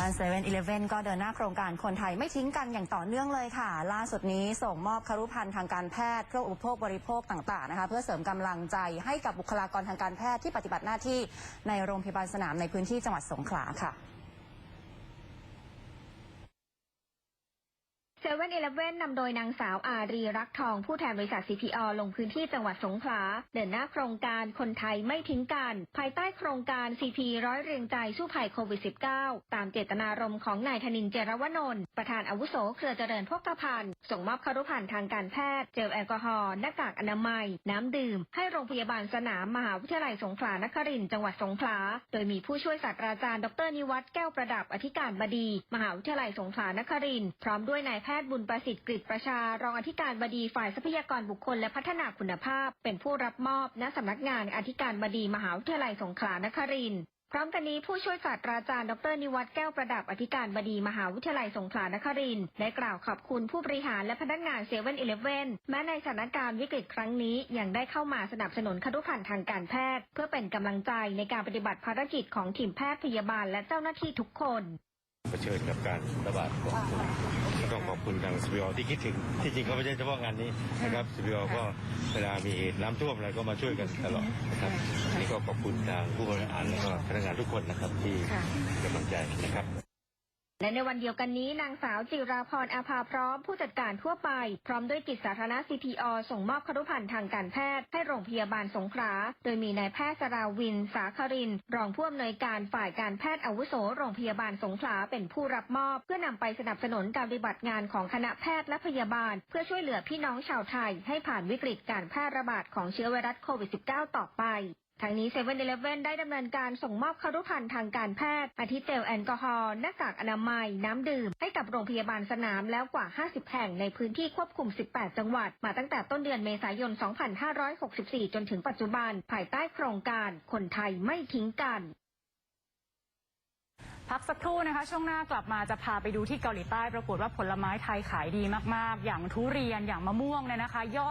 ด้านเซเว่นอก็เดินหน้าโครงการคนไทยไม่ทิ้งกันอย่างต่อเนื่องเลยค่ะ ล่าสุดนี้ส่งมอบคารุภัณฑ์ทางการแพทย์เครื่องอุปโภคบริโภคต่างๆนะคะเพื่อเสริมกำลังใจให้กับบุคลากรทางการแพทย์ที่ปฏิบัติหน้าที่ในโรงพยาบาลสนามในพื้นที่จังหวัดสงขลาค่ะ เซเว่นอีเลฟเว่นนำโดยนางสาวอารีรักทองผู้แทนบริษัท CPO ลงพื้นที่จังหวัดสงขลา เดินหน้าโครงการคนไทยไม่ทิ้งกัน ภายใต้โครงการ CP ร้อยเรียงใจสู้ภัยโควิด -19 ตามเจตนารมณ์ของนายธนินเจรวนนท์ประธานอาวุโสเครือเจริญพกพันธ์ส่งมอบคารุภัณฑ์ทางการแพทย์ เจลแอลกอฮอล์หน้ากากอนามัย น้ำดื่ม ให้โรงพยาบาลสนามมหาวิทยาลัยสงขลานครินทร์จังหวัดสงขลา โดยมีผู้ช่วยศาสตราจารย์ดรนิวัฒน์แก้วประดับอธิการบดี มหาวิทยาลัยสงขลานครินทร์พร้อมด้วยนายแพทย์บุญประสิทธิ์กฤษประชา รองอธิการบดีฝ่ายทรัพยากรบุคคลและพัฒนาคุณภาพ เป็นผู้รับมอบ ณสำนักงานอธิการบดีมหาวิทยาลัยสงขลานครินทร์พร้อมกันนี้ผู้ช่วยศาสตราจารย์ดรนิวัฒน์แก้วประดับอธิการบดีมหาวิทยาลัยสงขลานครินทร์ได้กล่าวขอบคุณผู้บริหารและพนักงานเซเว่นอีเลฟเว่นแม้ในสถานการณ์วิกฤตครั้งนี้ยังได้เข้ามาสนับสนุนคดุภัณฑ์ทางการแพทย์ เพื่อเป็นกำลังใจในการปฏิบัติภารกิจของทีมแพทย์พยาบาลและเจ้าหน้าที่ทุกคน เผชิญกับการระบาดของโควิดก็ต้องขอบคุณทาง CPO ที่คิดถึงที่จริงก็ไม่ใช่เฉพาะงานนี้นะครับ CPO ก็เวลามีเหตุน้ำท่วมอะไรก็มาช่วยกันตลอดนะครับอันนี้ก็ขอบคุณทางผู้บริหารและก็พนักงานทุกคนนะครับที่ให้กำลังใจนะครับ และในวันเดียวกันนี้นางสาวจิราพรอาภาพร้อมผู้จัดการทั่วไป พร้อมด้วยกิจสาธารณะ CPO ส่งมอบครุภัณฑ์ทางการแพทย์ให้โรงพยาบาลสงขลา โดยมีนายแพทย์สราวิน สาคริน รองผู้อำนวยการฝ่ายการแพทย์อาวุโสโรงพยาบาลสงขลาเป็นผู้รับมอบ เพื่อนำไปสนับสนุนการปฏิบัติงานของคณะแพทย์และพยาบาล เพื่อช่วยเหลือพี่น้องชาวไทย ให้ผ่านวิกฤตการแพร่ระบาดของเชื้อไวรัสโควิด -19 ต่อไป ทางนี้7 e เ e ่ e อได้ดำเนินการส่งมอบคารุภัณฑ์ทางการแพทย์ อาทิเจลแอลกอฮอล์หน้ากากอนามัย น้ำดื่ม ให้กับโรงพยาบาลสนามแล้วกว่า 50 แห่งในพื้นที่ควบคุม 18 จังหวัด มาตั้งแต่ต้นเดือนเมษายน 2564 จนถึงปัจจุบัน ภายใต้โครงการคนไทยไม่ทิ้งกันพักสักครู่นะคะ ช่วงหน้ากลับมาจะพาไปดูที่เกาหลีใต้ ปรากฏว่าผลไม้ไทยขายดีมาก ๆ อย่างทุเรียนอย่างมะม่วงเนี่ยนะคะยอด